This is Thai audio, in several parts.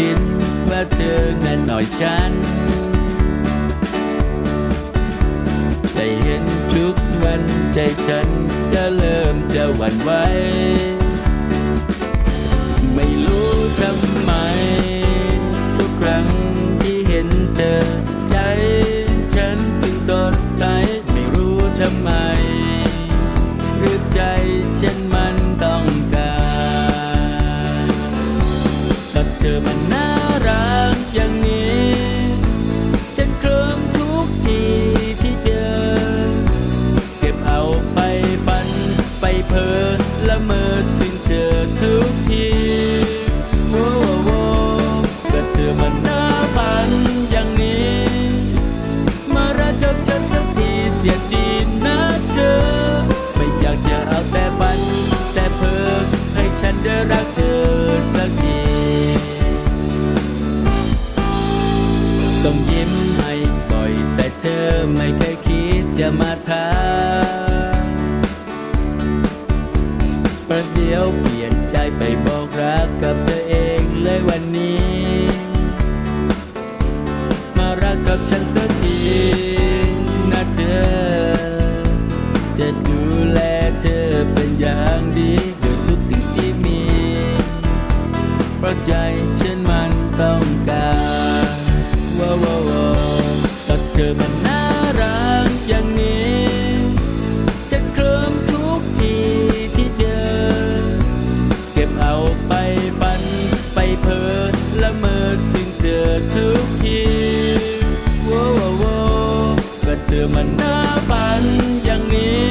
คิดว่าเธอนั้นหน่อยฉันได้เห็นทุกวันใจฉันก็เริ่มจะหวั่นไหว ได้รักเธอสักทีส่งยิ้มให้บ่อยแต่เธอไม่เคยคิดจะมาทาประเดี๋ยวเปลี่ยนใจไปบอกรักกับเธอเองเลยวันนี้ มารักกับฉันสักทีนะเธอจะ ราะใจฉันมันต้องการว้าวว้าวว้าวก็เธอมันน่ารักอย่างนี้ฉันเคลิ้มทุกทีที่เจอ เก็บเอาไปฝันไปเพ้อละเมอถึงเธอทุกทีว้าวว้าวว้าวก็เธอมันน่าฝันอย่างนี้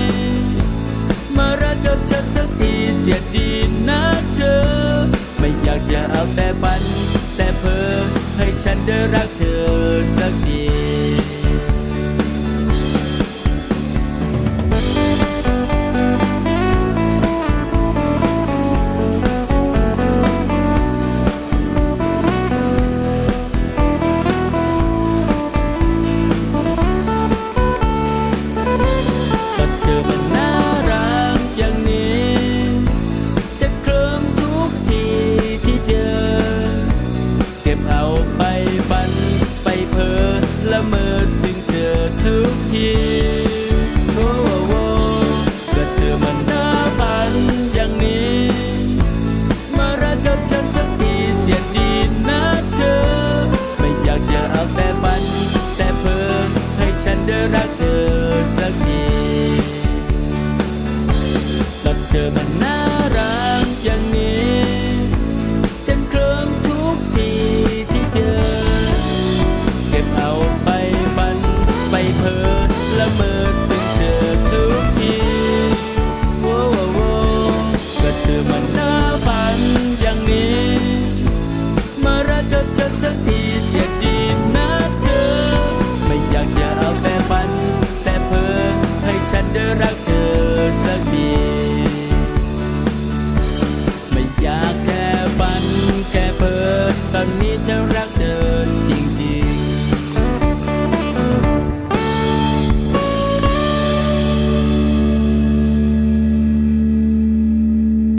มารักกับฉันสักทีเสียดีนะเธอ ไม่อยากจะเอาแต่ฝัน แต่เพ้อให้ฉันได้รักเธอสักที ถึงเธอทุกทีโอ้โอ้ก็เธอมันน่าฝันอย่างนี้ มารักกับฉันสักทีเสียดีนะเธอ ไม่อยากจะเอาแต่ฝัน แต่เพ้อให้ฉันได้รักเธอสักทีก็เธอมันน่า